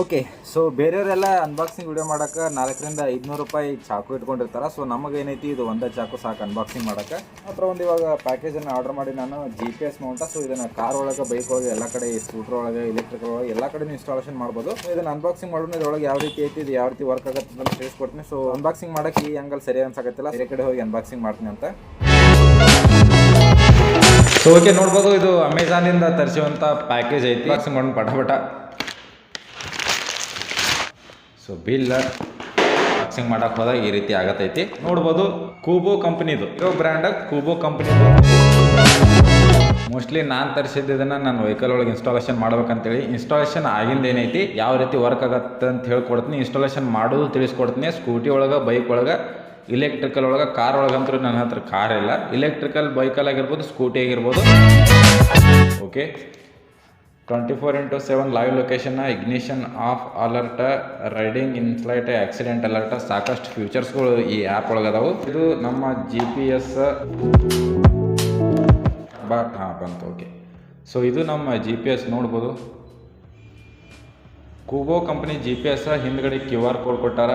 Okay so ಬೇರೆಯವರೆಲ್ಲ unboxing video ಮಾಡೋಕೆ ನಾಲ್ಕರಿಂದ ಐದುನೂರು ರೂಪಾಯಿ ಚಾಕು ಇಟ್ಕೊಂಡಿರ್ತಾರೆ. ಸೊ ನಮಗೇನೈತಿ ಇದು ಒಂದೇ ಚಾಕು ಸಾಕು ಅನ್ಬಾಕ್ಸಿಂಗ್ ಮಾಡೋಕೆ ಹತ್ರ ಒಂದು ಇವಾಗ ಪ್ಯಾಕೇಜನ್ನು ಆರ್ಡರ್ ಮಾಡಿ ನಾನು G P S mount so ಇದನ್ನು ಕಾರ್ ಒಳಗೆ ಬೈಕ್ ಒಳಗೆ, ಎಲ್ಲ ಕಡೆ ಸ್ಕೂಟರ್ ಒಳಗೆ ಎಲೆಕ್ಟ್ರಿಕ್ ಒಳಗೆ, ಎಲ್ಲ ಕಡೆ ಇನ್ಸ್ಟಾಲೇಷನ್ ಮಾಡ್ಬೋದು. ಇದನ್ನ ಅನ್ಬಾಕ್ಸಿಂಗ್ ಮಾಡೋಣ ಇದ್ರೊಳಗೆ ಯಾವ ರೀತಿ ಐತಿ, ಇದು ಯಾವ ರೀತಿ ವರ್ಕ್ ಆಗುತ್ತೆ ಅಂತ ತಿಳಿಸ್ಕೊಡ್ತೀನಿ. ಸೊ ಅನ್ಬಾಕ್ಸಿಂಗ್ ಮಾಡಕ್ಕೆ ಈ ಆಂಗಲ್ ಸರಿ ಅನ್ಸಕತ್ತಿಲ್ಲ. ಬೇರೆ ಕಡೆ ಹೋಗಿ ಅನ್ಬಾಕ್ಸಿಂಗ್ ಮಾಡ್ತೀನಿ ಅಂತ. ಸೊ ಓಕೆ ನೋಡ್ಬೋದು, ಇದು ಅಮೆಝಾನಿಂದ ತರಿಸುವಂಥ ಪ್ಯಾಕೇಜ್ ಐತಿ. ಅನ್ಬಾಕ್ಸಿಂಗ್ ಮಾಡೋಣ ಪಟ ಪಟ ಸೊ ಬಿಲ್ ಬಾಕ್ಸಿಂಗ್ ಮಾಡೋಕೆ ಹೋದಾಗ ಈ ರೀತಿ ಆಗತೈತಿ. ನೋಡ್ಬೋದು ಕೂಬೋ ಕಂಪ್ನಿದು ಇರೋ ಬ್ರ್ಯಾಂಡ್ ಕೂಬೋ ಕಂಪ್ನಿದು ಮೋಸ್ಟ್ಲಿ ನಾನು ತರಿಸಿದ್ದನ್ನು ನಾನು ವೆಹಿಕಲ್ ಒಳಗೆ ಇನ್ಸ್ಟಾಲೇಷನ್ ಮಾಡ್ಬೇಕಂತೇಳಿ. ಇನ್ಸ್ಟಾಲೇಷನ್ ಆಗಿಂದ ಏನೈತಿ? ಯಾವ ರೀತಿ ವರ್ಕ್ ಆಗತ್ತೆ ಅಂತ ಹೇಳ್ಕೊಡ್ತೀನಿ. ಇನ್ಸ್ಟಾಲೇಷನ್ ಮಾಡೋದು ತಿಳಿಸ್ಕೊಡ್ತೀನಿ. ಸ್ಕೂಟಿ ಒಳಗೆ ಬೈಕ್ ಒಳಗೆ ಇಲೆಕ್ಟ್ರಿಕಲ್ ಒಳಗೆ ಕಾರ್ ಒಳಗಂತೂ ನನ್ನ ಹತ್ರ ಕಾರ್ ಇಲ್ಲ. ಇಲೆಕ್ಟ್ರಿಕಲ್ ಬೈಕಲ್ ಆಗಿರ್ಬೋದು ಸ್ಕೂಟಿ ಆಗಿರ್ಬೋದು. Okay twenty four into seven live ಲೊಕೇಶನ್ನ ignition off alert riding inflight accident alert ಸಾಕಷ್ಟು ಫ್ಯೂಚರ್ಸ್ಗಳು ಈ ಆ್ಯಪ್ ಒಳಗೆ ಅದಾವು ಇದು ನಮ್ಮ ಜಿ ಪಿ ಎಸ್ ಬಾ ಹಾಂ, ಬಂತು ಓಕೆ ಸೊ ಇದು ನಮ್ಮ ಜಿ ಪಿ ಎಸ್ ನೋಡ್ಬೋದು. ಕೂಬೋ ಕಂಪ್ನಿ ಜಿ ಪಿ ಎಸ್ ಹಿಂದ್ಗಡೆ ಕ್ಯೂ ಆರ್ ಕೋಡ್ ಕೊಟ್ಟಾರ.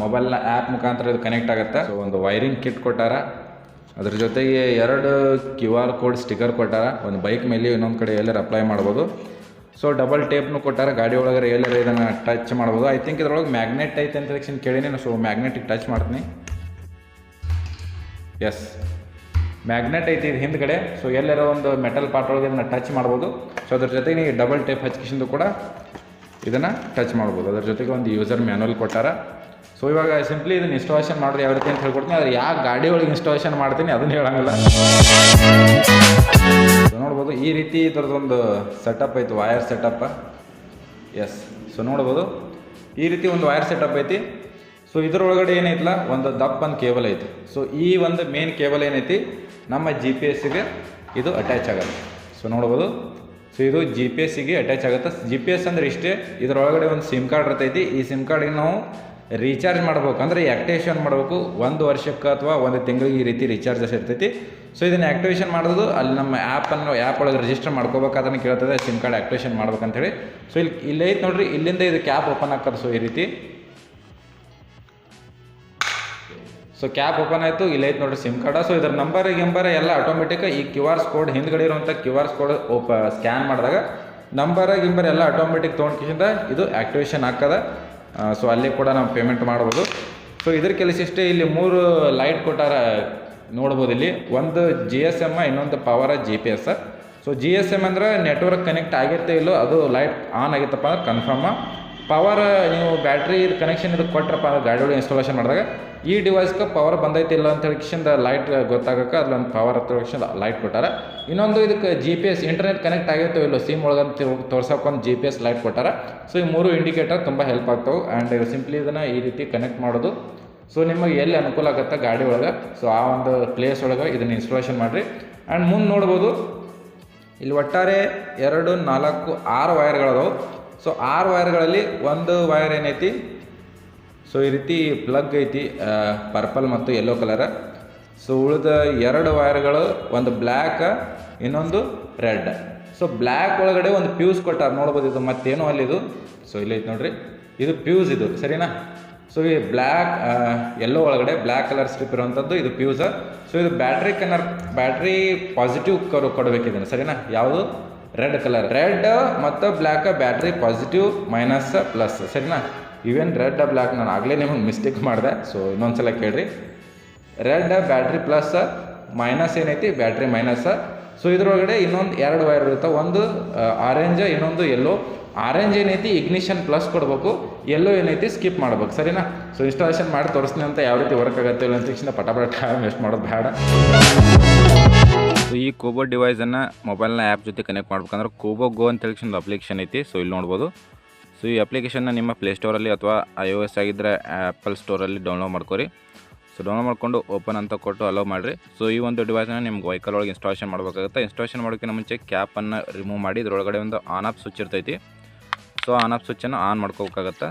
ಮೊಬೈಲ್ನ ಆ್ಯಪ್ ಮುಖಾಂತರ ಇದು ಕನೆಕ್ಟ್ ಆಗುತ್ತೆ. ಸೊ ಒಂದು ವೈರಿಂಗ್ ಕಿಟ್ ಕೊಟ್ಟಾರ. ಅದ್ರ ಜೊತೆಗೆ ಎರಡು ಕ್ಯೂ ಆರ್ ಕೋಡ್ ಸ್ಟಿಕರ್ ಕೊಟ್ಟಾರ. ಒಂದು ಬೈಕ್ ಮೇಲೆ ಇನ್ನೊಂದು ಕಡೆ ಎಲ್ಲರ ಅಪ್ಲೈ ಮಾಡ್ಬೋದು. ಸೊ ಡಬಲ್ ಟೇಪ್ನು ಕೊಟ್ಟಾರ. ಗಾಡಿ ಒಳಗಡೆ ಎಲ್ಲರ ಇದನ್ನು ಟಚ್ ಮಾಡ್ಬೋದು. ಐ ಥಿಂಕ್ ಇದ್ರೊಳಗೆ ಮ್ಯಾಗ್ನೆಟ್ ಐತೆ ಅಂತ ತಕ್ಷಣ ಕೇಳಿನಿ. ಸೊ ಮ್ಯಾಗ್ನೆಟಿಗೆ ಟಚ್ ಮಾಡ್ತೀನಿ. ಎಸ್ ಮ್ಯಾಗ್ನೆಟ್ ಐತಿ ಇದು ಹಿಂದ್ಗಡೆ. ಸೊ ಎಲ್ಲರ ಒಂದು ಮೆಟಲ್ ಪಾರ್ಟ್ ಒಳಗೆ ಇದನ್ನು ಟಚ್ ಮಾಡ್ಬೋದು. ಸೊ ಅದ್ರ ಜೊತೆಗೆ ನೀವು ಡಬಲ್ ಟೇಪ್ ಹಚ್ಕಿಸಿಂದು ಕೂಡ ಇದನ್ನು ಟಚ್ ಮಾಡ್ಬೋದು. ಅದ್ರ ಜೊತೆಗೆ ಒಂದು ಯೂಸರ್ ಮ್ಯಾನುವಲ್ ಕೊಟ್ಟಾರ. ಸೊ ಇವಾಗ ಸಿಂಪ್ಲಿ ಇದನ್ನ ಇನ್ಸ್ಟಾಲೇಷನ್ ಮಾಡಿದ್ರೆ ಯಾವ ರೀತಿ ಅಂತ ಹೇಳ್ಕೊಡ್ತೀನಿ. ಆದರೆ ಯಾವ ಗಾಡಿ ಒಳಗೆ ಇನ್ಸ್ಟಾಲೇಷನ್ ಮಾಡ್ತೀನಿ ಅದನ್ನು ಹೇಳಂಗಿಲ್ಲ. ನೋಡ್ಬೋದು ಈ ರೀತಿ ಇದರದೊಂದು ಸೆಟಪ್ ಐತಿ ವಯರ್ ಸೆಟಪ್ ಎಸ್ ಸೊ ನೋಡ್ಬೋದು. ಈ ರೀತಿ ಒಂದು ವೈರ್ ಸೆಟಪ್ ಐತಿ. ಸೊ ಇದರೊಳಗಡೆ ಏನೈತಲ್ಲ, ಒಂದು ದಪ್ಪನ ಕೇಬಲ್ ಐತಿ. ಸೊ ಈ ಒಂದು ಮೇನ್ ಕೇಬಲ್ ಏನೈತಿ, ನಮ್ಮ ಜಿ ಪಿ ಎಸ್ಸಿಗೆ ಇದು ಅಟ್ಯಾಚ್ ಆಗುತ್ತೆ. ಸೊ ನೋಡ್ಬೋದು. ಸೊ ಇದು ಜಿ ಪಿ ಎಸ್ಸಿಗೆ ಅಟ್ಯಾಚ್ ಆಗುತ್ತೆ. ಜಿ ಪಿ ಎಸ್ ಅಂದ್ರೆ ಇಷ್ಟೇ, ಇದರೊಳಗಡೆ ಒಂದು ಸಿಮ್ ಕಾರ್ಡ್ ಇರ್ತೈತಿ. ಈ ಸಿಮ್ ಕಾರ್ಡಿಗೆ ನಾವು ರೀಚಾರ್ಜ್ ಮಾಡ್ಬೇಕಂದ್ರೆ ಅಂದರೆ ಆ್ಯಕ್ಟಿವೇಶನ್ ಮಾಡಬೇಕು. ಒಂದು ವರ್ಷಕ್ಕೆ ಅಥವಾ ಒಂದು ತಿಂಗಳಿಗೆ ಈ ರೀತಿ ರೀಚಾರ್ಜಸ್ ಇರ್ತೈತಿ. ಸೊ ಇದನ್ನು ಆ್ಯಕ್ಟಿವೇಷನ್ ಮಾಡೋದು ಅಲ್ಲಿ ನಮ್ಮ ಆ್ಯಪನ್ನು ಆ್ಯಪ್ ಒಳಗೆ ರಿಜಿಸ್ಟರ್ ಮಾಡ್ಕೋಬೇಕಾದ್ರೆ ಕೇಳ್ತದೆ. ಸಿಮ್ ಕಾರ್ಡ್ ಆ್ಯಕ್ಟಿವೇಶನ್ ಮಾಡ್ಬೇಕಂತೇಳಿ. ಸೊ ಇಲ್ಲಿ ಇಲ್ಲಿ ಐತೆ ನೋಡ್ರಿ. ಇಲ್ಲಿಂದ ಇದು ಕ್ಯಾಪ್ ಓಪನ್ ಆಗ್ತದೆ ಸೊ ಈ ರೀತಿ. ಸೊ ಕ್ಯಾಪ್ ಓಪನ್ ಆಯಿತು. ಇಲ್ಲಿ ಐತೆ ನೋಡ್ರಿ ಸಿಮ್ ಕಾರ್ಡ ಸೊ ಇದ್ರ ನಂಬರ್ ಗಿಂಬರ್ ಎಲ್ಲ ಆಟೋಮೆಟಿಕ್ ಈ ಕ್ಯೂ ಆರ್ ಕೋಡ್ ಹಿಂದ್ಗಡೆ ಇರುವಂಥ ಕ್ಯೂ ಆರ್ ಕೋಡ್ ಓಪ ಸ್ಕ್ಯಾನ್ ಮಾಡಿದಾಗ ನಂಬರ್ ಗಿಂಬರ್ ಎಲ್ಲ ಆಟೋಮೆಟಿಕ್ ತೊಗೊಂಡ್ಕಿಂದ ಇದು ಆ್ಯಕ್ಟಿವೇಷನ್ ಆಗ್ತದೆ. ಸೊ ಅಲ್ಲಿ ಕೂಡ ನಾವು ಪೇಮೆಂಟ್ ಮಾಡ್ಬೋದು. ಸೊ ಇದ್ರ ಕೆಲಸ ಇಷ್ಟೇ ಇಲ್ಲಿ ಮೂರು ಲೈಟ್ ಕೊಟ್ಟಾರ ನೋಡ್ಬೋದು ಇಲ್ಲಿ. ಒಂದು ಜಿ ಎಸ್ ಎಂ ಇನ್ನೊಂದು power G P S so G S M ಅಂದ್ರೆ ನೆಟ್ವರ್ಕ್ ಕನೆಕ್ಟ್ ಆಗಿರ್ತೇ ಇಲ್ಲೋ ಅದು ಲೈಟ್ ಆನ್ ಆಗಿತ್ತಪ್ಪ ಅಂದ್ರೆ ಕನ್ಫರ್ಮ ಪವರ್ ನೀವು ಬ್ಯಾಟ್ರಿ ಕನೆಕ್ಷನ್ ಇದು ಕೊಟ್ರಪ್ಪ ಅಂದ್ರೆ ಗಾಡಿ ಒಳಗೆ ಇನ್ಸ್ಟಾಲೇಷನ್ ಮಾಡಿದಾಗ, ಈ ಡಿವೈಸ್ಗೆ ಪವರ್ ಬಂದೈತಿ ಇಲ್ಲ ಅಂತ ಹೇಳಿಕ್ಷಿಂದ ಲೈಟ್ ಗೊತ್ತಾಗಕ್ಕೆ ಅದೊಂದು ಪವರ್ ಹತ್ರ ಲೈಟ್ ಕೊಟ್ಟಾರ. ಇನ್ನೊಂದು ಇದಕ್ಕೆ G P S internet connect ಆಗಿರ್ತವೆ ಇಲ್ಲೋ ಸಿಮ್ ಒಳಗೆ ತೋರ್ಸೋಕ್ಕೊಂದು ಜಿ ಪಿ ಎಸ್ ಲೈಟ್ ಕೊಟ್ಟಾರ. ಸೊ ಈ ಮೂರು ಇಂಡಿಕೇಟರ್ ತುಂಬ ಹೆಲ್ಪ್ ಆಗ್ತವೆ ಆ್ಯಂಡ್ ಸಿಂಪ್ಲಿ ಇದನ್ನು ಈ ರೀತಿ ಕನೆಕ್ಟ್ ಮಾಡೋದು. ಸೊ ನಿಮಗೆ ಎಲ್ಲಿ ಅನುಕೂಲ ಆಗುತ್ತೆ ಗಾಡಿ ಒಳಗೆ? ಸೊ ಆ ಒಂದು ಪ್ಲೇಸ್ ಒಳಗೆ ಇದನ್ನು ಇನ್ಸ್ಟಾಲೇಷನ್ ಮಾಡಿರಿ. ಆ್ಯಂಡ್ ಮುಂದೆ ನೋಡ್ಬೋದು, ಇಲ್ಲಿ ಒಟ್ಟಾರೆ ಎರಡು ನಾಲ್ಕು ಆರು ವೈರ್ಗಳದಾವು ಸೊ ಆರು ವೈರ್ಗಳಲ್ಲಿ ಒಂದು ವೈರ್ ಏನೈತಿ? ಸೊ ಈ ರೀತಿ ಪ್ಲಗ್ ಐತಿ ಪರ್ಪಲ್ ಮತ್ತು ಯೆಲ್ಲೋ ಕಲರ್ ಸೊ ಉಳಿದ ಎರಡು ವೈರ್ಗಳು ಒಂದು ಬ್ಲ್ಯಾಕ್ ಇನ್ನೊಂದು ರೆಡ್ ಸೊ ಬ್ಲ್ಯಾಕ್ ಒಳಗಡೆ ಒಂದು ಪ್ಯೂಸ್ ಕೊಟ್ಟಾರ, ನೋಡ್ಬೋದು ಇದು ಮತ್ತೇನು ಅಲ್ಲಿದು? ಸೊ ಇಲ್ಲೈತೆ ನೋಡ್ರಿ. ಇದು ಪ್ಯೂಸ್ ಇದು, ಸರಿನಾ? ಸೊ ಈ ಬ್ಲ್ಯಾಕ್ ಎಲ್ಲೋ ಒಳಗಡೆ ಬ್ಲ್ಯಾಕ್ ಕಲರ್ ಸ್ಟ್ರಿಪ್ ಇರುವಂಥದ್ದು ಇದು ಪ್ಯೂಸ ಸೊ ಇದು ಬ್ಯಾಟ್ರಿ ಕನರ್ ಬ್ಯಾಟ್ರಿ ಪಾಸಿಟಿವ್ ಕರು ಕೊಡಬೇಕಿದ್ದಾನೆ ಸರಿನಾ? ಯಾವುದು? ರೆಡ್ ಕಲರ್ ರೆಡ್ ಮತ್ತು black battery positive minus plus ಸರಿನಾ? ಇವೇನು ರೆಡ್ ಬ್ಲ್ಯಾಕ್ ನಾನು ಆಗಲೇ ನಿಮಗೆ ಮಿಸ್ಟೇಕ್ ಮಾಡಿದೆ. ಸೊ ಇನ್ನೊಂದ್ಸಲ ಕೇಳ್ರಿ. ರೆಡ್ ಬ್ಯಾಟ್ರಿ ಪ್ಲಸ್ ಮೈನಸ್ ಏನೈತಿ? ಬ್ಯಾಟ್ರಿ ಮೈನಸ್ ಸೊ ಇದ್ರೊಳಗಡೆ ಇನ್ನೊಂದು ಎರಡು ವೈರ್ ಇರುತ್ತೆ. ಒಂದು ಆರೆಂಜ್ ಇನ್ನೊಂದು ಎಲ್ಲೋ ಆರೆಂಜ್ ಏನೈತಿ? ಇಗ್ನಿಷನ್ ಪ್ಲಸ್ ಕೊಡಬೇಕು. ಎಲ್ಲೋ ಏನೈತಿ? ಸ್ಕಿಪ್ ಮಾಡ್ಬೇಕು. ಸರಿನಾ? ಸೊ ಇನ್ಸ್ಟಾಲೇಷನ್ ಮಾಡಿ ತೋರಿಸ್ತೀನಿ ಅಂತ ಯಾವ ರೀತಿ ವರ್ಕ್ ಆಗುತ್ತೆ ಅಂತ ತಕ್ಷಣ ಪಟಾಪಟ ಪಟ ಟೈಮ್ ವೇಸ್ಟ್ ಮಾಡೋದು ಬೇಡ. ಸೊ ಈ ಕೋಬೋ ಡಿವೈಸನ್ನು ಮೊಬೈಲ್ನ ಆ್ಯಪ್ ಜೊತೆ ಕನೆಕ್ಟ್ ಮಾಡ್ಬೇಕಂದ್ರೆ ಕೋಬೋ ಗೋ ಅಂತ ಹೇಳಿ ಒಂದು ಅಪ್ಲಿಕೇಶನ್ ಐತಿ ಸೊ ಇಲ್ಲಿ ನೋಡ್ಬೋದು. ಸೊ ಈ ಅಪ್ಲಿಕೇಶನ್ನ ನಿಮ್ಮ ಪ್ಲೇಸ್ಟೋರಲ್ಲಿ ಅಥವಾ ಐ ಓ ಎಸ್ ಆಗಿದ್ದರೆ ಆ್ಯಪಲ್ ಸ್ಟೋರಲ್ಲಿ ಡೌನ್ಲೋಡ್ ಮಾಡ್ಕೊರಿ. ಸೊ ಡೌನ್ಲೋಡ್ ಮಾಡ್ಕೊಂಡು ಓಪನ್ ಅಂತ ಕೊಟ್ಟು ಅಲೋ ಮಾಡಿರಿ. ಸೊ ಈ ಒಂದು ಡಿವೈಸನ್ನು ನಿಮ್ಗೆ ವೆಹಿಕಲ್ ಒಳಗೆ ಇನ್ಸ್ಟಾಲೇಷನ್ ಮಾಡಬೇಕಾಗುತ್ತೆ. ಇನ್ಸ್ಟಾಲೇಷನ್ ಮಾಡೋಕ್ಕಿಂತ ಮುಂಚೆ ಕ್ಯಾಪನ್ನು ರಿಮೂವ್ ಮಾಡಿ, ಇದರೊಳಗಡೆ ಒಂದು ಆನ್ ಆಫ್ ಸ್ವಿಚ್ ಇರ್ತೈತಿ. ಸೊ ಆನ್ ಆಫ್ ಸ್ವಿಚ್ಚನ್ನು ಆನ್ ಮಾಡ್ಕೋಬೇಕಾಗತ್ತೆ.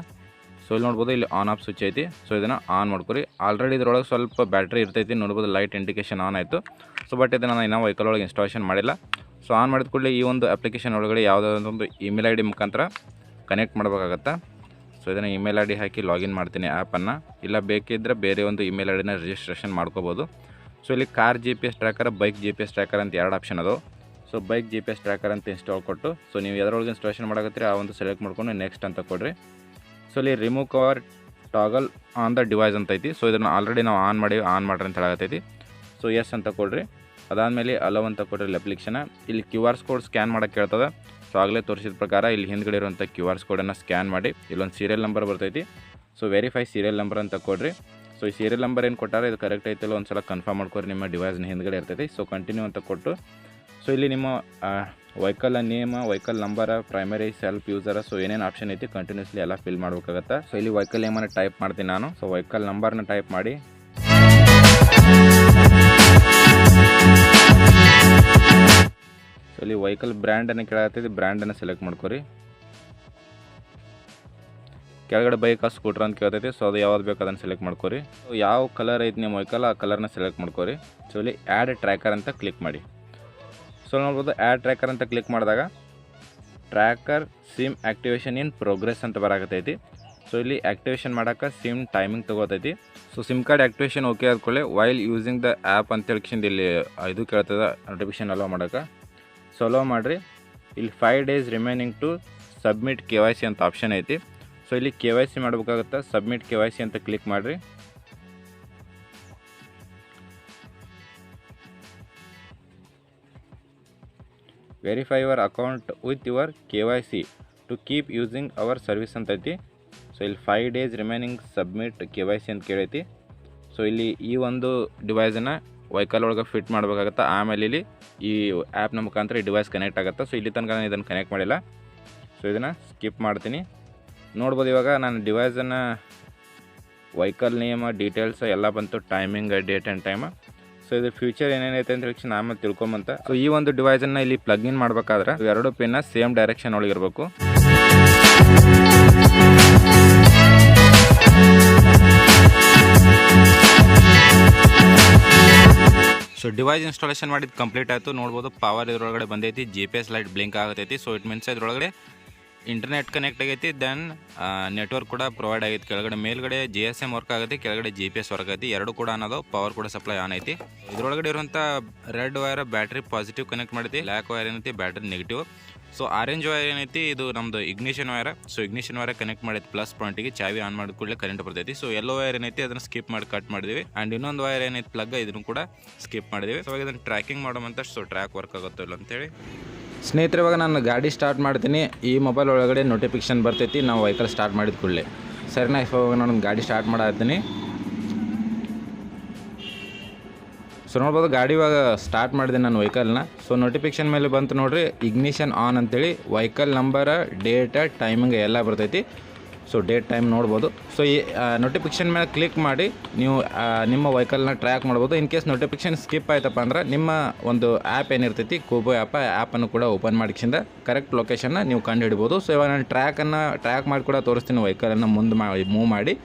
ಸೊ ಇಲ್ಲಿ ನೋಡ್ಬೋದು, ಇಲ್ಲಿ ಆನ್ ಆಫ್ ಸ್ವಿಚ್ ಐತಿ. ಸೊ ಇದನ್ನು ಆನ್ ಮಾಡ್ಕೊರಿ. ಆಲ್ರೆಡಿ ಇದ್ರೊಳಗೆ ಸ್ವಲ್ಪ ಬ್ಯಾಟ್ರಿ ಇರ್ತೈತಿ, ನೋಡ್ಬೋದು ಲೈಟ್ ಇಂಡಿಕೇಶನ್ ಆನ್ ಆಯಿತು. ಸೊ ಬಟ್ ಇದನ್ನು ನಾನು ಇನ್ನೂ ವೆಹಿಕಲ್ ಒಳಗೆ ಇನ್ಸ್ಟಾಲೇಷನ್ ಮಾಡಿಲ್ಲ. ಸೊ ಆನ್ ಮಾಡಿದ ಕೂಡಲೇ ಈ ಒಂದು ಅಪ್ಲಿಕೇಶನ್ ಒಳಗಡೆ ಯಾವುದಾದ್ರೊಂದು ಇಮೇಲ್ ಐ ಡಿ ಮುಖಾಂತರ ಕನೆಕ್ಟ್ ಮಾಡಬೇಕಾಗತ್ತಾ? ಸೊ ಇದನ್ನು ಇಮೇಲ್ ಐ ಡಿ ಹಾಕಿ ಲಾಗಿನ್ ಮಾಡ್ತೀನಿ ಆ್ಯಪನ್ನು ಇಲ್ಲ ಬೇಕಿದ್ದರೆ ಬೇರೆ ಒಂದು ಇಮೇಲ್ ಐ ಡಿನ ರಿಜಿಸ್ಟ್ರೇಷನ್ ಮಾಡ್ಕೋಬೋದು. ಸೊ ಇಲ್ಲಿ car G P S tracker bike G P S tracker ಅಂತ ಎರಡು ಆಪ್ಷನ್ ಅದು so bike G P S tracker ಅಂತ ಇನ್ಸ್ಟಾಲ್ ಕೊಟ್ಟು ಸೊ ನೀವು ಎದರೊಳಗೆ ಇನ್ಸ್ಟಾಲೇಷನ್ ಮಾಡಕತ್ತೀರಿ, ಆ ಒಂದು ಸೆಲೆಕ್ಟ್ ಮಾಡ್ಕೊಂಡು ನೆಕ್ಸ್ಟ್ ಅಂತ ಕೊಡ್ರಿ. ಸೊ ಇಲ್ಲಿ remove cover toggle on the device ಅಂತೈತಿ ಸೊ ಇದನ್ನು ಆಲ್ರೆಡಿ ನಾವು ಆನ್ ಮಾಡಿ ಆನ್ ಮಾಡ್ರಿ ಅಂತ ಹೇಳಕತ್ತೈತಿ. ಸೊ ಎಸ್ ಅಂತ ಕೊಡ್ರಿ. ಅದಾದಮೇಲೆ ಅಲೋ ಅಂತ ಕೊಟ್ಟಿರಲಿ ಅಪ್ಲಿಕೇಶನ್ ಇಲ್ಲಿ ಕ್ಯೂ ಆರ್ ಕೋಡ್ ಸ್ಕ್ಯಾನ್ ಮಾಡೋಕ್ಕೆ ಕೇಳ್ತದೆ ಸೊ ಆಗಲೇ ತೋರಿಸಿದ ಪ್ರಕಾರ ಇಲ್ಲಿ ಹಿಂದ್ಗಡೆ ಇರುವಂಥ ಕ್ಯೂ ಆರ್ ಕೋಡನ್ನು ಸ್ಕ್ಯಾನ್ ಮಾಡಿ, ಇಲ್ಲೊಂದು ಸೀರಿಯಲ್ ನಂಬರ್ ಬರ್ತೈತಿ. ಸೊ ವೆರಿಫೈ ಸೀರಿಯಲ್ ನಂಬರ್ ಅಂತ ಕೊಡ್ರಿ. ಸೊ ಈ ಸೀರಿಯಲ್ ನಂಬರ್ ಏನು ಕೊಟ್ಟಾರೆ, ಇದು ಕರೆಕ್ಟ್ ಐತಲ್ಲ ಒಂದು ಸಲ ಕನ್ಫರ್ಮ್ ಮಾಡ್ಕೊರಿ ನಿಮ್ಮ ಡಿವೈಸ್ನ ಹಿಂದ್ಗಡೆ ಇರ್ತೈತಿ. ಸೊ ಕಂಟಿನ್ಯೂ ಅಂತ ಕೊಟ್ಟು. ಸೊ ಇಲ್ಲಿ ನಿಮ್ಮ vehicle name vehicle number primary self user so ಏನೇನು ಆಪ್ಷನ್ ಐತಿ ಕಂಟಿನ್ಯೂಸ್ಲಿ ಎಲ್ಲ ಫಿಲ್ ಮಾಡ್ಬೇಕಾಗತ್ತೆ. ಸೊ ಇಲ್ಲಿ ವೆಹಿಕಲ್ ನೇಮನ್ನು ಟೈಪ್ ಮಾಡ್ತೀನಿ ನಾನು. ಸೊ ವೆಹಿಕಲ್ ನಂಬರ್ನ ಟೈಪ್ ಮಾಡಿ. ಇಲ್ಲಿ ವೆಹಿಕಲ್ ಬ್ರ್ಯಾಂಡನ್ನು ಬ್ರ್ಯಾಂಡ್ ಬ್ರ್ಯಾಂಡನ್ನು ಸೆಲೆಕ್ಟ್ ಮಾಡ್ಕೊರಿ. ಕೆಳಗಡೆ ಬೈಕ್ ಸ್ಕೂಟ್ರ್ ಅಂತ ಕೇಳ್ತೈತಿ ಸೊ ಅದು ಯಾವ್ದು ಬೇಕು ಅದನ್ನು ಸೆಲೆಕ್ಟ್ ಮಾಡ್ಕೊರಿ. ಯಾವ ಕಲರ್ ಐತಿ ನಿಮ್ಮ ವೆಹಿಕಲ್ ಆ ಕಲರ್ನ ಸೆಲೆಕ್ಟ್ ಮಾಡ್ಕೊರಿ. ಸೊ ಇಲ್ಲಿ ಆ್ಯಡ್ ಟ್ರ್ಯಾಕರ್ ಅಂತ ಕ್ಲಿಕ್ ಮಾಡಿ. ಸೊ ನೋಡ್ಬೋದು ಆ್ಯಡ್ ಟ್ರ್ಯಾಕರ್ ಅಂತ ಕ್ಲಿಕ್ ಮಾಡಿದಾಗ tracker SIM activation in progress ಅಂತ ಬರಾಕತ್ತೈತಿ. ಸೊ ಇಲ್ಲಿ ಆ್ಯಕ್ಟಿವೇಶನ್ ಮಾಡೋಕೆ SIM timing ತೊಗೋತೈತಿ. So SIM card activation okay ಆದ್ಕೊಳ್ಳಿ while using the app ಅಂತ ಹೇಳ್ಕೊಂಡು ಇಲ್ಲಿ ಇದು ಕೇಳ್ತದೆ ನೋಟಿಫಿಕೇಶನ್ ಅಲೋ ಮಾಡೋಕೆ. ಸೊ ಅಲೋ ಮಾಡಿರಿ. ಇಲ್ಲಿ five days remaining to submit K Y C ಅಂತ ಆಪ್ಷನ್ ಐತಿ. ಸೊ ಇಲ್ಲಿ ಕೆ ವೈ ಸಿ ಮಾಡ್ಬೇಕಾಗುತ್ತೆ ಸಬ್ಮಿಟ್ ಕೆ ವೈ ಸಿ ಅಂತ ಕ್ಲಿಕ್ ಮಾಡಿರಿ. Verify your account with your K Y C to keep using our service ಅಂತ ಐತಿ. So ಇಲ್ಲಿ five days remaining submit K Y C ಅಂತ ಕೇಳೈತಿ. ಸೊ ಇಲ್ಲಿ ಈ ಒಂದು ಡಿವೈಸನ್ನು ವೆಹಿಕಲ್ ಒಳಗೆ ಫಿಟ್ ಮಾಡಬೇಕಾಗತ್ತೆ. ಆಮೇಲೆ ಇಲ್ಲಿ ಈ ಆ್ಯಪ್ನ ಮುಖಾಂತರ ಈ ಡಿವೈಸ್ ಕನೆಕ್ಟ್ ಆಗುತ್ತೆ. ಸೊ ಇಲ್ಲಿ ತನಕ ನಾನು ಇದನ್ನು ಕನೆಕ್ಟ್ ಮಾಡಿಲ್ಲ. ಸೊ ಇದನ್ನು ಸ್ಕಿಪ್ ಮಾಡ್ತೀನಿ. ನೋಡ್ಬೋದು ಇವಾಗ ನಾನು ಡಿವೈಸನ್ನು ವೆಹಿಕಲ್ ನೇಮ್ ಡೀಟೇಲ್ಸ್ ಎಲ್ಲ ಬಂತು timing date and time so ಇದು ಫ್ಯೂಚರ್ ಏನೇನೈತೆ ಅಂತ ಹೇಳಿ ಆಮೇಲೆ ತಿಳ್ಕೊಂಬಂತ ಸೊ ಈ ಒಂದು ಡಿವೈಸನ್ನು ಇಲ್ಲಿ ಪ್ಲಗ್ ಇನ್ ಮಾಡಬೇಕಾದ್ರೆ ಎರಡು ಪಿನ್ನ ಸೇಮ್ ಡೈರೆಕ್ಷನ್ ಒಳಗೆ ಸೊ ಡಿವೈಸ್ ಇನ್ಸ್ಟಾಲೇಷನ್ ಮಾಡಿದ್ದು ಕಂಪ್ಲೀಟ್ ಆಯಿತು. ನೋಡ್ಬೋದು ಪವರ್ ಇದ್ರೊಳಗಡೆ ಬಂದೈತಿ G P S light blink ಆಗತೈತಿ. ಸೊ ಇಟ್ ಮೀನ್ಸ್ ಇದ್ರೊಳಗಡೆ ಇಂಟರ್ನೆಟ್ ಕನೆಕ್ಟ್ ಆಗೈತಿ. ದೆನ್ ನೆಟ್ವರ್ಕ್ ಕೂಡ ಪ್ರೊವೈಡ್ ಆಗೈತಿ. ಕೆಳಗಡೆ, ಮೇಲ್ಗಡೆ ಜಿ ಎಸ್ ಎಂ ವರ್ಕ್ ಆಗೈತಿ, ಕೆಳಗಡೆ ಜಿ ಪಿ ಎಸ್ ವರ್ಕ್ ಆಗೈತಿ. ಎರಡು ಕೂಡ ಅನ್ನೋದು ಪವರ್ ಕೂಡ ಸಪ್ಲೈ ಆನ್ ಐತಿ. ಇದ್ರೊಳಗಡೆ ಇರುವಂಥ red wire battery positive connect ಮಾಡೈತಿ ಬ್ಲ್ಯಾಕ್ ವೈರ್ ಏನೈತಿ battery negative so orange wire ಏನೈತಿ? ಇದು ನಮ್ದು ignition wire so ignition wire connect ಮಾಡಿದ ಪ್ಲಸ್ ಪಾಯಿಂಟಿಗೆ ಚಾವಿ ಆನ್ ಮಾಡಿದ ಕೂಡಲೇ ಕರೆಂಟ್ ಬರ್ತೈತಿ. ಸೊ ಎಲ್ಲೋ ವೈರ್ ಏನೈತಿ? ಅದನ್ನ ಸ್ಕಿಪ್ ಮಾಡಿ ಕಟ್ ಮಾಡಿದೀವಿ. ಆ್ಯಂಡ್ ಇನ್ನೊಂದು ವೈರ್ ಏನೈತಿ ಪ್ಲಗ್ ಇದನ್ನು ಕೂಡ ಸ್ಕಿಪ್ ಮಾಡಿದ್ವಿ. ಸೊ ಇದನ್ನು ಟ್ರ್ಯಾಕಿಂಗ್ ಮಾಡೋಮಂತ ಸೊ ಟ್ರ್ಯಾಕ್ ವರ್ಕ್ ಆಗುತ್ತೋ ಇಲ್ಲ ಅಂತೇಳಿ. ಸ್ನೇಹಿತರೆ, ಇವಾಗ ನಾನು ಗಾಡಿ ಸ್ಟಾರ್ಟ್ ಮಾಡ್ತೀನಿ. ಈ ಮೊಬೈಲ್ ಒಳಗಡೆ ನೋಟಿಫಿಕೇಶನ್ ಬರ್ತೈತಿ. ನಾವು ವೆಹಿಕಲ್ ಸ್ಟಾರ್ಟ್ ಮಾಡಿದ ಕೂಡಲೇ. ಸರಿನಾ? ಇವಾಗ ನಾನು ಗಾಡಿ ಸ್ಟಾರ್ಟ್ ಮಾಡತ್ತೀನಿ ಸೊ ನೋಡ್ಬೋದು, ಗಾಡಿ ಇವಾಗ ಸ್ಟಾರ್ಟ್ ಮಾಡಿದೆ ನಾನು ವೆಹಿಕಲ್ನ ಸೊ ನೋಟಿಫಿಕೇಶನ್ ಮೇಲೆ ಬಂತು ನೋಡ್ರಿ ಇಗ್ನಿಷನ್ ಆನ್ ಅಂತೇಳಿ ವೆಹಿಕಲ್ ನಂಬರ ಡೇಟ ಟೈಮಿಂಗ್ ಎಲ್ಲ ಬರ್ತೈತಿ. ಸೊ ಡೇಟ್ ಟೈಮ್ ನೋಡ್ಬೋದು. ಸೊ ಈ ನೋಟಿಫಿಕೇಶನ್ ಮೇಲೆ ಕ್ಲಿಕ್ ಮಾಡಿ, ನೀವು ನಿಮ್ಮ ವೆಹಿಕಲ್ನ ಟ್ರ್ಯಾಕ್ ಮಾಡ್ಬೋದು. ಇನ್ ಕೇಸ್ ನೋಟಿಫಿಕೇಶನ್ ಸ್ಕಿಪ್ ಆಯ್ತಪ್ಪ ಅಂದ್ರೆ, ನಿಮ್ಮ ಒಂದು ಆ್ಯಪ್ ಏನಿರ್ತೈತಿ ಕೂಬೋ ಆ್ಯಪ್ ಆ್ಯಪನ್ನು ಕೂಡ ಓಪನ್ ಮಾಡಿಕ್ಸಿಂದ ಕರೆಕ್ಟ್ ಲೊಕೇಶನ್ನ ನೀವು ಕಂಡು ಹಿಡ್ಬೋದು ಸೊ ಇವಾಗ ನಾನು ಟ್ರ್ಯಾಕನ್ನು ಟ್ರ್ಯಾಕ್ ಮಾಡಿ ಕೂಡ ತೋರಿಸ್ತೀನಿ ವೆಹಿಕಲನ್ನು ಮುಂದೆ ಮಾಡಿ ಮೂವ್ ಮಾಡಿ.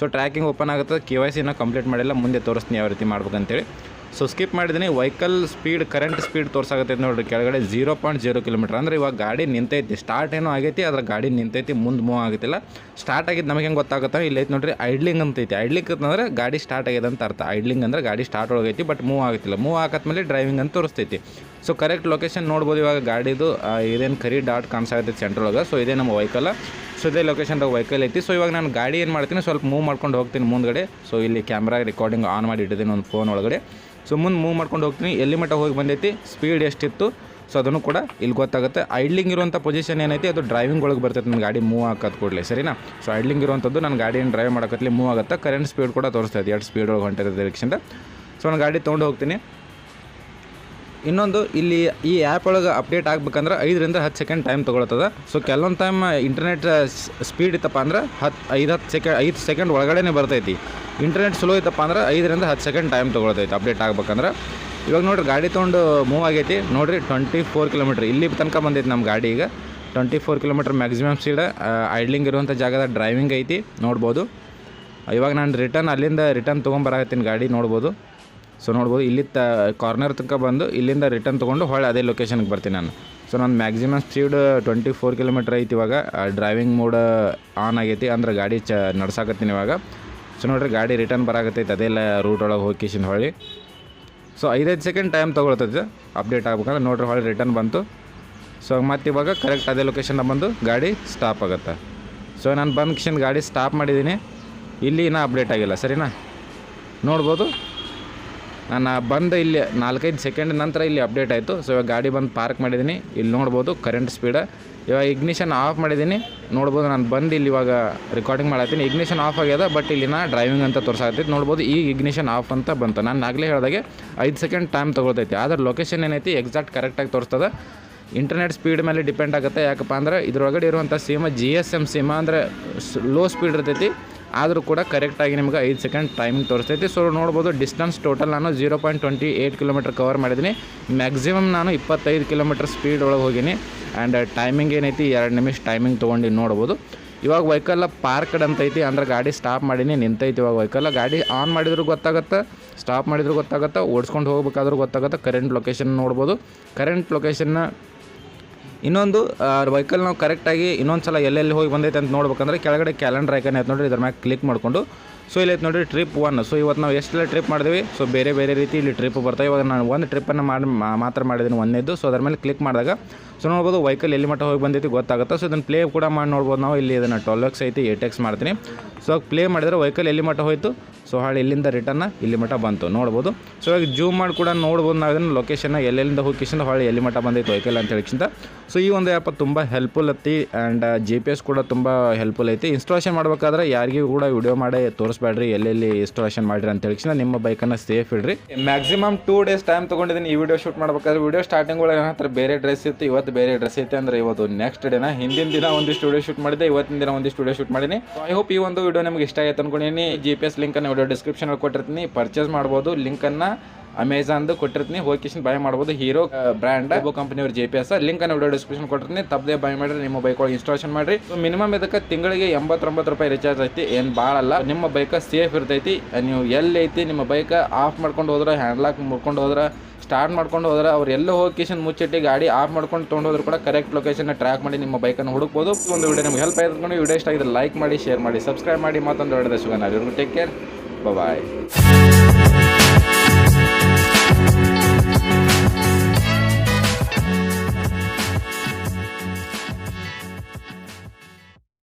ಸೊ ಟ್ರ್ಯಾಕಿಂಗ್ ಓಪನ್ ಆಗುತ್ತೆ ಕೆ ವೈ ಸಿನ ಕಂಪ್ಲೀಟ್ ಮಾಡಿಲ್ಲ, ಮುಂದೆ ತೋರಿಸ್ತೀನಿ ಯಾವ ರೀತಿ ಮಾಡ್ಬೇಕಂತೇಳಿ. ಸೊ ಸ್ಕಿಪ್ ಮಾಡಿದ್ದೀನಿ ವೆಹಿಕಲ್ ಸ್ಪೀಡ್ ಕರೆಂಟ್ ಸ್ಪೀಡ್ ತೋರ್ಸಾಗತ್ತೈತೆ ನೋಡಿರಿ. ಕೆಳಗಡೆ ಜೀರೋ ಪಾಯಿಂಟ್ ಜೀರೋ ಕಿಲೋಮೀಟ್ರ್ ಅಂದ್ರೆ ಇವಾಗ ಗಾಡಿ ನಿಂತೈತಿ. ಸ್ಟಾರ್ಟ್ ಏನೋ ಆಗೈತಿ ಅದ್ರ ಗಾಡಿ ನಿಂತೈತಿ, ಮುಂದೆ ಮೂವ್ ಆಗತ್ತಿಲ್ಲ. ಸ್ಟಾರ್ಟ್ ಆಗಿದ್ದು ನಮಗೆ ಹೆಂಗೆ ಗೊತ್ತಾಗುತ್ತೆ, ಇಲ್ಲಿ ಐತೆ ನೋಡ್ರಿ ಐಡ್ಲಿಂಗ್ ಅಂತೈತಿ. ಐಡ್ಲಿಂಗ್ ಅಂತಂದ್ರೆ ಗಾಡಿ ಸ್ಟಾರ್ಟ್ ಆಗಿದೆ ಅಂತ ಅರ್ಥ. ಐಡ್ಲಿಂಗ್ ಅಂದ್ರೆ ಗಾಡಿ ಸ್ಟಾರ್ಟ್ ಒಳಗೈತಿ ಬಟ್ ಮೂವ್ ಆಗತ್ತಿಲ್ಲ. ಮೂವ್ ಆಗತ್ಮೇಲೆ ಡ್ರೈವಿಂಗ್ ಅಂತ ತೋರಿಸ್ತೈತಿ. ಸೊ ಕರೆಕ್ಟ್ ಲೊಕೇಶನ್ ನೋಡ್ಬೋದು ಇವಾಗ ಗಾಡಿದು ಇದೇನು ಕರಿ ಡಾಟ್ ಕಾಣಿಸಾಗತ್ತೈತಿ ಸೆಂಟ್ರ್ ಒಳಗೆ. ಸೊ ಇದೇ ನಮ್ಮ ವೆಹಿಕಲ್ ಸೊ ಇದೇ ಲೊಕೇಶನ್ದಾಗ ವೆಹಿಕಲ್ ಐತಿ. ಸೊ ಇವಾಗ ನಾನು ಗಾಡಿ ಏನು ಮಾಡ್ತೀನಿ, ಸ್ವಲ್ಪ ಮೂವ್ ಮಾಡ್ಕೊಂಡು ಹೋಗ್ತೀನಿ ಮುಂದ್ಗಡೆ. ಸೊ ಇಲ್ಲಿ ಕ್ಯಾಮ್ರಾ ರೆಕಾರ್ಡಿಂಗ್ ಆನ್ ಮಾಡಿ ಇಟ್ಟಿದ್ದೀನಿ, ಒಂದು ಫೋನ್ ಒಳಗಡೆ. ಸೊ ಮುಂದೆ ಮೂವ್ ಮಾಡ್ಕೊಂಡು ಹೋಗ್ತೀನಿ. ಎಲ್ಲಿ ಮಟ್ಟ ಹೋಗಿ ಬಂದೈತಿ? ಸ್ಪೀಡ್ ಎಷ್ಟಿತ್ತು? ಸೊ ಅದನ್ನು ಕೂಡ ಇಲ್ಲಿ ಗೊತ್ತಾಗುತ್ತೆ. ಐಡ್ಲಿಂಗ್ ಇರುವಂಥ ಪೊಸಿಷನ್ ಏನೈತಿ? ಅದು ಡ್ರೈವಿಂಗ್ ಒಳಗೆ ಬರ್ತೈತೆ. ನನ್ನ ಗಾಡಿ ಮೂವ್ ಹಾಕೋದು ಕೂಡಲೇ, ಸರಿನಾ? ಸೊ ಐಡ್ಲಿಂಗ್ ಇರುವಂಥದ್ದು ನನ್ನ ಗಾಡಿಯನ್ನು ಡ್ರೈವ್ ಮಾಡೋಕತ್ಲಿ ಮೂವ್ ಆಗುತ್ತೆ? ಕರೆಂಟ್ ಸ್ಪೀಡ್ ಕೂಡ ತೋರಿಸ್ತೈತೆ ಎರಡು ಸ್ಪೀಡ್ ಒಳಗೆ ಹೊಂಟಿದೆ ಡೈರೆಕ್ಷನ್ದ ಸೊ ನಾನು ಗಾಡಿ ತೊಗೊಂಡು ಹೋಗ್ತೀನಿ. ಇನ್ನೊಂದು, ಇಲ್ಲಿ ಈ ಆ್ಯಪ್ ಒಳಗೆ ಅಪ್ಡೇಟ್ ಆಗ್ಬೇಕಂದ್ರೆ ಐದರಿಂದ ಹತ್ತು ಸೆಕೆಂಡ್ ಟೈಮ್ ತೊಗೊಳತ್ತದ ಸೊ ಕೆಲವೊಂದು ಟೈಮ್ ಇಂಟರ್ನೆಟ್ ಸ್ಪೀಡ್ ಇತ್ತಪ್ಪ ಅಂದ್ರೆ ಹತ್ತು ಐದು, ಹತ್ತು ಸೆಕೆಂಡ್ ಐದು ಸೆಕೆಂಡ್ ಒಳಗಡೆನೆ ಬರ್ತೈತಿ. ಇಂಟರ್ನೆಟ್ ಸ್ಲೋ ಇತ್ತಪ್ಪ ಅಂದ್ರೆ ಐದರಿಂದ ಹತ್ತು ಸೆಕೆಂಡ್ ಟೈಮ್ ತೊಗೊಳ್ತೈತಿ ಅಪ್ಡೇಟ್ ಆಗ್ಬೇಕಂದ್ರೆ. ಇವಾಗ ನೋಡಿರಿ ಗಾಡಿ ತೊಗೊಂಡು ಮೂವ್ ಆಗೈತಿ. ನೋಡಿರಿ ಟ್ವೆಂಟಿ ಫೋರ್ ಕಿಲೋಮೀಟ್ರ್ ಇಲ್ಲಿ ತನಕ ಬಂದೈತಿ ನಮ್ಮ ಗಾಡಿ ಈಗ. Twenty four kilometre maximum speed idling ಇರುವಂಥ ಜಾಗದ ಡ್ರೈವಿಂಗ್ ಐತಿ, ನೋಡ್ಬೋದು. ಇವಾಗ ನಾನು ರಿಟರ್ನ್ ಅಲ್ಲಿಂದ ರಿಟರ್ನ್ ತೊಗೊಂಬರಾಕತ್ತೀನಿ ಗಾಡಿ, ನೋಡ್ಬೋದು. ಸೊ ನೋಡ್ಬೋದು ಇಲ್ಲಿ ತ ಕಾರ್ನರ್ ತನಕ ಬಂದು ಇಲ್ಲಿಂದ ರಿಟರ್ನ್ ತೊಗೊಂಡು ಹೊಳೆ ಅದೇ ಲೊಕೇಶನ್ಗೆ ಬರ್ತೀನಿ ನಾನು. ಸೊ ನಾನು maximum speed twenty four kilometre ಐತಿ ಇವಾಗ. ಡ್ರೈವಿಂಗ್ ಮೋಡ್ ಆನ್ ಆಗೈತಿ, ಅಂದ್ರೆ ಗಾಡಿ ಚ ನಡ್ಸಾಕತ್ತೀನಿ ಇವಾಗ. ಸೊ ನೋಡ್ರಿ, ಗಾಡಿ ರಿಟರ್ನ್ ಬರಾಕತ್ತೈತೆ ಅದೆಲ್ಲ ರೂಟ್ ಒಳಗೆ ಹೋಗಿಸಿನ ಹೊಳಿ ಸೊ ಐದೈದು ಸೆಕೆಂಡ್ ಟೈಮ್ ತೊಗೊಳ್ತೈತೆ ಅಪ್ಡೇಟ್ ಆಗ್ಬೇಕಂದ್ರೆ ನೋಡ್ರಿ ಹೊಳೆ ರಿಟರ್ನ್ ಬಂತು. ಸೊ ಮತ್ತು ಇವಾಗ ಕರೆಕ್ಟ್ ಅದೇ ಲೊಕೇಶನ್ ಬಂದು ಗಾಡಿ ಸ್ಟಾಪ್ ಆಗುತ್ತೆ. ಸೊ ನಾನು ಬಂದ ಕಿಶನ್ ಗಾಡಿ ಸ್ಟಾಪ್ ಮಾಡಿದ್ದೀನಿ ಇಲ್ಲಿ ಇನ್ನೂ ಅಪ್ಡೇಟ್ ಆಗಿಲ್ಲ, ಸರಿನಾ? ನೋಡ್ಬೋದು. ನಾನು ಬಂದು ಇಲ್ಲಿ ನಾಲ್ಕೈದು ಸೆಕೆಂಡ್ ನಂತರ ಇಲ್ಲಿ ಅಪ್ಡೇಟ್ ಆಯಿತು. ಸೊ ಇವಾಗ ಗಾಡಿ ಬಂದು ಪಾರ್ಕ್ ಮಾಡಿದ್ದೀನಿ. ಇಲ್ಲಿ ನೋಡ್ಬೋದು ಕರೆಂಟ್ ಸ್ಪೀಡ ಇವಾಗ ಇಗ್ನಿಷನ್ ಆಫ್ ಮಾಡಿದ್ದೀನಿ. ನೋಡ್ಬೋದು ನಾನು ಬಂದು ಇಲ್ಲಿ ಇವಾಗ ರೆಕಾರ್ಡಿಂಗ್ ಮಾಡತ್ತೀನಿ. ಇಗ್ನಿಷನ್ ಆಫ್ ಆಗ್ಯದ ಬಟ್ ಇಲ್ಲಿನ ಡ್ರೈವಿಂಗ್ ಅಂತ ತೋರ್ಸಾಕತ್ತೈತಿ ನೋಡ್ಬೋದು ಈಗ ಇಗ್ನಿಷನ್ ಆಫ್ ಅಂತ ಬಂತು. ನಾನು ಆಗಲೇ ಹೇಳಿದಾಗೆ ಐದು ಸೆಕೆಂಡ್ ಟೈಮ್ ತೊಗೊಳ್ತೈತಿ. ಆದ್ರೆ ಲೊಕೇಶನ್ ಏನೈತಿ ಎಕ್ಸಾಕ್ಟ್ ಕರೆಕ್ಟಾಗಿ ತೋರಿಸ್ತದೆ. ಇಂಟರ್ನೆಟ್ ಸ್ಪೀಡ್ ಮೇಲೆ ಡಿಪೆಂಡ್ ಆಗುತ್ತೆ. ಯಾಕಪ್ಪ ಅಂದ್ರೆ ಇದ್ರೊಳಗಡೆ ಇರುವಂಥ SIM G S M SIM ಅಂದರೆ ಲೋ ಸ್ಪೀಡ್ ಇರ್ತೈತಿ. ಆದರೂ ಕೂಡ ಕರೆಕ್ಟಾಗಿ ನಿಮ್ಗೆ ಐದು ಸೆಕೆಂಡ್ ಟೈಮಿಂಗ್ ತೋರಿಸ್ತೈತಿ. ಸೊ ನೋಡ್ಬೋದು ಡಿಸ್ಟೆನ್ಸ್ ಟೋಟಲ್ ನಾನು zero point twenty eight kilometre cover ಮಾಡಿದ್ದೀನಿ. ಮ್ಯಾಕ್ಸಿಮಮ್ ನಾನು ಇಪ್ಪತ್ತೈದು ಕಿಲೋಮೀಟರ್ ಸ್ಪೀಡ್ ಒಳಗೆ ಹೋಗೀನಿ. ಆ್ಯಂಡ್ ಟೈಮಿಂಗ್ ಏನೈತಿ? ಎರಡು ನಿಮಿಷ ಟೈಮಿಂಗ್ ತೊಗೊಂಡು ನೋಡ್ಬೋದು. ಇವಾಗ ವೆಹಿಕಲ್ಲ ಪಾರ್ಕ್ಡ್ ಅಂತ ಐತಿ, ಅಂದ್ರೆ ಗಾಡಿ ಸ್ಟಾಪ್ ಮಾಡೀನಿ, ನಿಂತೈತಿ ಇವಾಗ ವೆಹಿಕಲ್ಲ ಗಾಡಿ ಆನ್ ಮಾಡಿದ್ರು ಗೊತ್ತಾಗುತ್ತೆ ಸ್ಟಾಪ್ ಮಾಡಿದ್ರು ಗೊತ್ತಾಗುತ್ತೆ, ಓಡಿಸ್ಕೊಂಡು ಹೋಗ್ಬೇಕಾದ್ರೂ ಗೊತ್ತಾಗುತ್ತೆ. ಕರೆಂಟ್ ಲೊಕೇಶನ್ ನೋಡ್ಬೋದು. ಕರೆಂಟ್ ಲೊಕೇಶನ್ನ ಇನ್ನೊಂದು ವೆಹಿಕಲ್ ನಾವು ಕರೆಕ್ಟಾಗಿ ಇನ್ನೊಂದು ಸಲ ಎಲ್ಲೆಲ್ಲಿ ಹೋಗಿ ಬಂದೈತೆ ಅಂತ ನೋಡ್ಬೇಕಂದ್ರೆ ಕೆಳಗಡೆ ಕ್ಯಾಲೆಂಡರ್ ಐಕನ್ ಐತೆ ನೋಡಿರಿ, ಇದ್ರ ಮ್ಯಾಗೆ ಕ್ಲಿಕ್ ಮಾಡಿಕೊಂಡು ಸೊ ಇಲ್ಲಿ ಐತೆ ನೋಡಿರಿ ಟ್ರಿಪ್ ಒನ್ ಸೊ ಇವತ್ತು ನಾವು ಎಷ್ಟೆಲ್ಲ ಟ್ರಿಪ್ ಮಾಡಿದ್ವಿ? ಸೊ ಬೇರೆ ಬೇರೆ ರೀತಿ ಇಲ್ಲಿ ಟ್ರಿಪ್ ಬರ್ತಾ. ಇವಾಗ ನಾನು ಒಂದು ಟ್ರಿಪ್ಪನ್ನು ಮಾಡಿ ಮಾತ್ರ ಮಾಡಿದ್ದೀನಿ ಒಂದೇದು ಸೊ ಅದ್ರ ಮೇಲೆ ಕ್ಲಿಕ್ ಮಾಡಿದಾಗ ಸೊ ನೋಡ್ಬೋದು ವೈಕಲ್ ಎಲ್ಲಿ ಮಟ್ಟ ಹೋಗಿ ಬಂದೈತಿ ಗೊತ್ತಾಗುತ್ತೆ. ಸೊ ಇದನ್ನು ಪ್ಲೇ ಕೂಡ ಮಾಡಿ ನೋಡ್ಬೋದು ನಾವು. ಇಲ್ಲಿ ಇದನ್ನು ಟ್ವೆಲ್ ಎಕ್ಸ್ ಐತಿ ಏಟ್ ಎಕ್ಸ್ ಮಾಡ್ತೀನಿ. ಸೊ ಪ್ಲೇ ಮಾಡಿದರೆ ವೈಕಲ್ ಎಲ್ಲಿ ಮಟ್ಟ ಹೋಯಿತು? ಸೊ ಹಾಳು ಇಲ್ಲಿಂದ ರಿಟರ್ನ ಇಲ್ಲಿ ಮಟ್ಟ ಬಂತು. ನೋಡ್ಬೋದು. ಸೊ ಇವಾಗ ಜೂಮ್ ಮಾಡಿ ಕೂಡ ನೋಡ್ಬೋದು ನಾವು ಇದನ್ನು ಲೊಕೇಶನ್ನ ಎಲ್ಲೆಲ್ಲಿಂದ ಹೋಗಿಸಿಂದ ಹೊಳ್ಳಿ ಎಲ್ಲಿ ಮಟ್ಟ ಬಂದೈತೆ ವೈಕಲ್ ಅಂತ ಹೇಳಿಕ್ಕಿಂತ ಸೊ ಈ ಒಂದು ಆ್ಯಪ್ ತುಂಬ ಹೆಲ್ಪ್ಫುಲ್ ಐತಿ ಆ್ಯಂಡ್ ಜಿ ಪಿ ಎಸ್ ಕೂಡ ತುಂಬ ಹೆಲ್ಪ್ಫುಲ್ ಐತಿ. ಇನ್ಸ್ಟಾಲೇಷನ್ ಮಾಡ್ಬೇಕಾದ್ರೆ ಯಾರಿಗೂ ಕೂಡ ವಿಡಿಯೋ ಮಾಡಿ ತೋರಿಸ್ಬೇಡ್ರಿ ಎಲ್ಲೆಲ್ಲಿ ಇನ್ಸ್ಟಾಲೇಷನ್ ಮಾಡಿರಿ ಅಂತ ಹೇಳಿ ನಿಮ್ಮ ಬೈಕನ್ನು ಸೇಫ್ ಇಡ್ರಿ. ಮ್ಯಾಕ್ಸಿಮಮ್ ಟೂ ಡೇಸ್ ಟೈಮ್ ತೊಗೊಂಡಿದ್ದೀನಿ, ಈ ವಿಡಿಯೋ ಶೂಟ್ ಮಾಡ್ಬೇಕಾದ್ರೆ ವಿಡಿಯೋ ಸ್ಟಾರ್ಟಿಂಗ್ ಒಳಗೆ ಏನಾದ್ರೆ ಬೇರೆ ಡ್ರೆಸ್ ಇತ್ತು, ಇವತ್ತು ಬೇರೆ ಡ್ರೆಸ್ ಐತೆ ಅಂದ್ರೆ ಇವತ್ತು ನೆಕ್ಸ್ಟ್ ಡೇನ ಹಿಂದಿನ ದಿನ ಒಂದು ಸ್ಟುಡಿಯೋ ಶೂಟ್ ಮಾಡಿದೆ ಇವತ್ತಿನ ದಿನ ಒಂದು ಸ್ಟುಡಿಯೋ ಶೂಟ್ ಮಾಡೀನಿ. ಐ ಹೋಪ್ ಈ ಒಂದು ವಿಡಿಯೋ ನಿಮ್ಗೆ ಇಷ್ಟ ಆಯ್ತು ಅನ್ಕೊಂಡಿನಿ ಜಿ ಪಿ ಎಸ್ ಲಿಂಕನ್ನು ವಿಡಿಯೋ ಡಿಸ್ಕ್ರಿಪ್ಷನ್ ಕೊಟ್ಟಿರ್ತೀನಿ. ಪರ್ಚೇಸ್ ಮಾಡ್ಬೋದು ಲಿಂಕನ್ನು ಅಮೆಝಾನ್ದು ಕೊಟ್ಟಿರ್ತೀನಿ. ಹೋಗಿಸಿನ್ ಬೈ ಮಾಡ್ಬೋದು. ಹೀರೋ ಬ್ರ್ಯಾಂಡ್ ಕಂಪನಿ ಅವ್ರ ಜೆ ಪಿ ಎಸ್ ಲಿಂಕ್ ಅನ್ನು ವಿಡಿಯೋ ಡಿಸ್ಕ್ರಿಪ್ಷನ್ ಕೊಟ್ಟಿರ್ತೀನಿ. ತಪ್ಪದೇ ಬೈ ಮಾಡಿರಿ ನಿಮ್ಮ ಬೈಕ್ ಒಳಗೆ ಇನ್ಸ್ಟಾಲೇಷನ್ ಮಾಡಿರಿ. ಮಿನಿಮಮ್ ಇದಕ್ಕೆ ತಿಂಗಳಿಗೆ ಎಂಬತ್ತೊಂಬತ್ತು ರೂಪಾಯಿ ರಿಚಾರ್ಜ್ ಐತಿ. ಏನು ಭಾಳ ಅಲ್ಲ. ನಿಮ್ಮ ಬೈಕ್ ಸೇಫ್ ಇರ್ತೈತಿ. ನೀವು ಎಲ್ಲಿ ಐತಿ, ನಿಮ್ಮ ಬೈಕ್ ಆಫ್ ಮಾಡ್ಕೊಂಡು ಹೋದ್ರೆ ಹ್ಯಾಂಡ್ಲಾಕ್ ಮುಡ್ಕೊಂಡು ಹೋದ್ರೆ ಸ್ಟಾರ್ಟ್ ಮಾಡ್ಕೊಂಡು ಹೋದ್ರೆ, ಅವ್ರು ಎಲ್ಲ ಹೋಗಿ ಮುಚ್ಚಿಟ್ಟು ಗಾಡಿ ಆಫ್ ಮಾಡ್ಕೊಂಡು ತೊಗೊಂಡೋದ್ರು ಕೂಡ ಕರೆಕ್ಟ್ ಲೊಕೇಶನ್ ಟ್ರ್ಯಾಕ್ ಮಾಡಿ ನಿಮ್ಮ ಬೈಕನ್ನು ಹುಡುಕ್ಬೋದು. ಒಂದು ವಿಡಿಯೋ ನಿಮ್ಗೆ ಹೆಲ್ಪ್ ಆಯ್ತು ವಿಡಿಯೋ ಇಷ್ಟ ಆಗಿದೆ ಲೈಕ್ ಮಾಡಿ ಶೇರ್ ಮಾಡಿ ಸಬ್ಸ್ಕ್ರೈಬ್ ಮಾಡಿ. ಮತ್ತೊಂದು ವಿಡಿಯೋದ ನಾವು ಟೇಕ್ ಕೇರ್ ಬಾಯ್